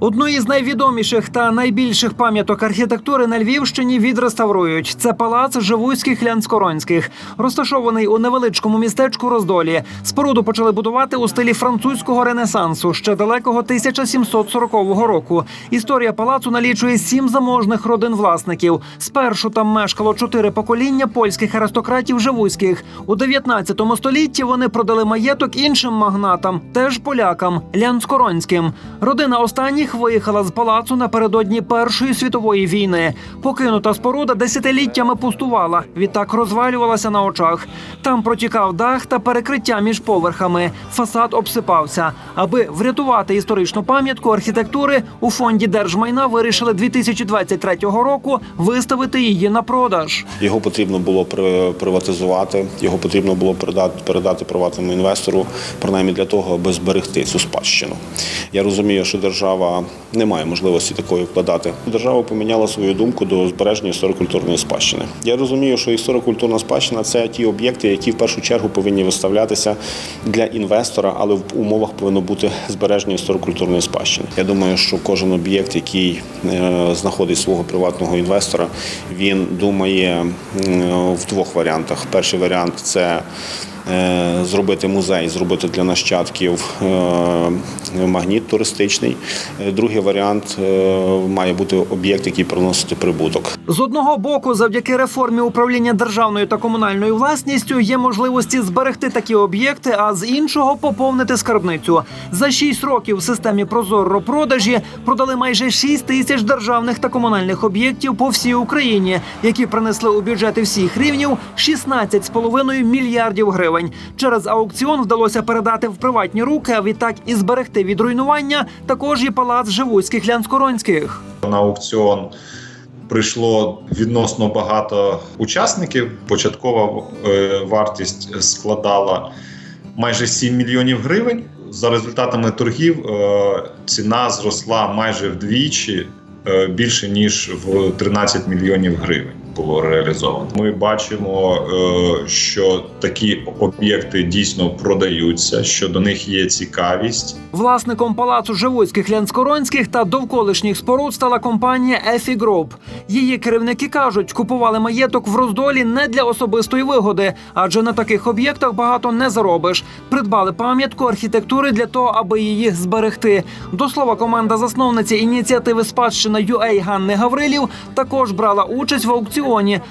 Одну із найвідоміших та найбільших пам'яток архітектури на Львівщині відреставрують. Це палац Живуських Лянскоронських, розташований у невеличкому містечку Роздолі. Споруду почали будувати у стилі французького ренесансу ще далекого 1740 року. Історія палацу налічує сім заможних родин власників. Спершу там мешкало чотири покоління польських аристократів Живуських. У 19 столітті вони продали маєток іншим магнатам, теж полякам Лянскоронським. Родина останніх виїхала з палацу напередодні Першої світової війни. Покинута споруда десятиліттями пустувала, відтак розвалювалася на очах. Там протікав дах та перекриття між поверхами. Фасад обсипався. Аби врятувати історичну пам'ятку архітектури, у фонді держмайна вирішили 2023 року виставити її на продаж. Його потрібно було приватизувати, його потрібно було передати, передати приватному інвестору, принаймні для того, аби зберегти цю спадщину. Я розумію, що держава не має можливості такої вкладати. Держава поміняла свою думку до збереження історико-культурної спадщини. Я розумію, що історико-культурна спадщина це ті об'єкти, які в першу чергу повинні виставлятися для інвестора, але в умовах повинно бути збереження історико-культурної спадщини. Я думаю, що кожен об'єкт, який е, знаходить свого приватного інвестора, він думає в двох варіантах. Перший варіант це е, зробити музей, зробити для нащадків е, магніт туристичний. Е, Другий варіант е, має бути об'єкт, який приносить прибуток. З одного боку, завдяки реформі управління державною та комунальною власністю є можливості зберегти такі об'єкти, а з іншого поповнити скарбницю. За шість років в системі Прозоро продажі продали майже 6 тисяч державних та комунальних об'єктів по всій Україні, які принесли у бюджети всіх рівнів 16,5 мільярдів гривень. Через аукціон вдалося передати в приватні руки, а відтак і зберегти від руйнування також і палац Живуцьких Лянскоронських. На аукціон прийшло відносно багато учасників. Початкова е, вартість складала майже 7 мільйонів гривень. За результатами торгів е, ціна зросла майже вдвічі е, більше ніж в 13 мільйонів гривень. Було реалізовано. Ми бачимо, е, що такі об'єкти дійсно продаються, що до них є цікавість. Власником палацу Живуцьких Лянскоронських та довколишніх споруд стала компанія Ефі Груп. Її керівники кажуть, купували маєток в роздолі не для особистої вигоди, адже на таких об'єктах багато не заробиш. Придбали пам'ятку архітектури для того, аби її зберегти. До слова, команда засновниці ініціативи спадщина UA Ганни Гаврилів також брала участь в аукціоні,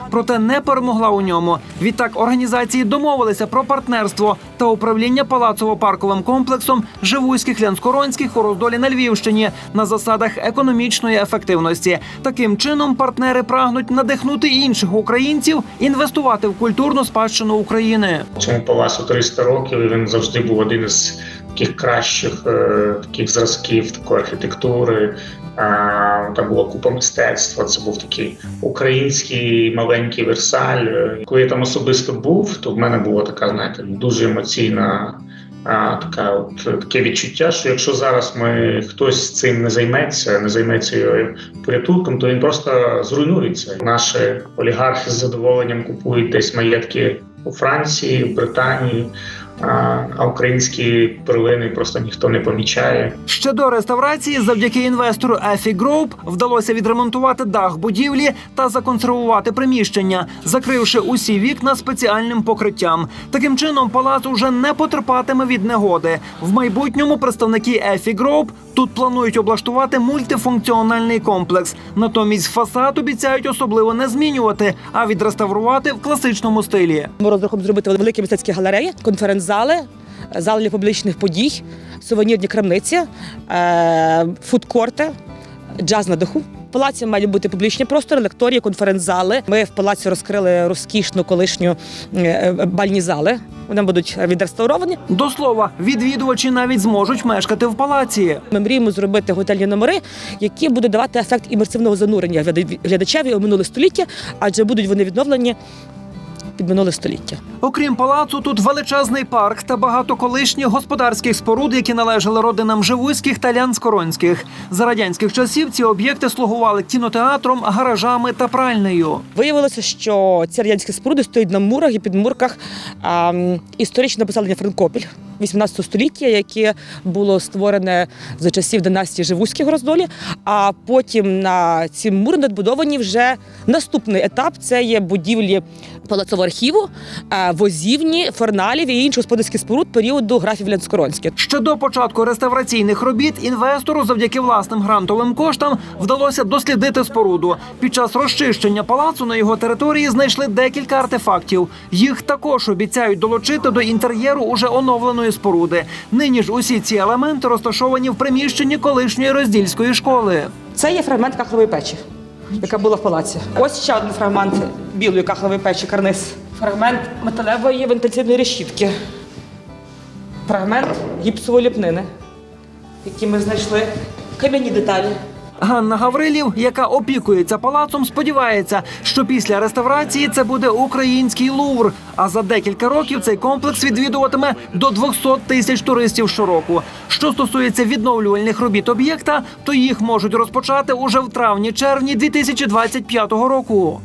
проте не перемогла у ньому. Відтак організації домовилися про партнерство та управління палацово-парковим комплексом Живуських Лянскоронських у роздолі на Львівщині на засадах економічної ефективності. Таким чином партнери прагнуть надихнути інших українців інвестувати в культурну спадщину України. Цьому палацу 300 років він завжди був один із таких кращих е, таких зразків такої архітектури. Е, там була купа мистецтва. Це був такий український маленький Версаль. Е, Коли я там особисто був, то в мене була така, знаєте, дуже емоційна. А, така от таке відчуття, що якщо зараз ми хтось цим не займеться, не займеться його порятунком, то він просто зруйнується. Наші олігархи з задоволенням купують десь маєтки у Франції, в Британії, а, українські перлини просто ніхто не помічає. Ще до реставрації, завдяки інвестору Ефі Гроуп, вдалося відремонтувати дах будівлі та законсервувати приміщення, закривши усі вікна спеціальним покриттям. Таким чином, палац уже не потерпатиме від негоди. В майбутньому представники Ефі Гроуп тут планують облаштувати мультифункціональний комплекс. Натомість фасад обіцяють особливо не змінювати, а відреставрувати в класичному стилі. Ми розраховуємо зробити великі мистецькі галереї, конференц-зали, зали для публічних подій, сувенірні крамниці, е, фудкорти, джаз на даху. В палаці мають бути публічні простори, лекторії, конференц-зали. Ми в палаці розкрили розкішну колишню е, бальні зали. Вони будуть відреставровані. До слова, відвідувачі навіть зможуть мешкати в палаці. Ми мріємо зробити готельні номери, які будуть давати ефект імерсивного занурення глядачеві у минуле століття, адже будуть вони відновлені під минуле століття. Окрім палацу, тут величезний парк та багато колишніх господарських споруд, які належали родинам Живуських та Лянскоронських. За радянських часів ці об'єкти слугували кінотеатром, гаражами та пральнею. Виявилося, що ці радянські споруди стоять на мурах і підмурках історичного поселення Франкопіль 18 століття, яке було створене за часів династії Живуських Роздолі. А потім на ці мури надбудовані вже наступний етап це є будівлі палацового архіву, е, возівні, форналів і інших господарських споруд періоду графів Лянскоронських. Ще до початку реставраційних робіт інвестору завдяки власним грантовим коштам вдалося дослідити споруду. Під час розчищення палацу на його території знайшли декілька артефактів. Їх також обіцяють долучити до інтер'єру уже оновленої споруди. Нині ж усі ці елементи розташовані в приміщенні колишньої роздільської школи. Це є фрагмент кахлової печі, яка була в палаці. Ось ще один фрагмент білої кахлової печі, карниз. Фрагмент металевої вентиляційної решітки. Фрагмент гіпсової ліпнини, які ми знайшли. Кам'яні деталі. Ганна Гаврилів, яка опікується палацом, сподівається, що після реставрації це буде український лувр. А за декілька років цей комплекс відвідуватиме до 200 тисяч туристів щороку. Що стосується відновлювальних робіт об'єкта, то їх можуть розпочати уже в травні-червні 2025 року.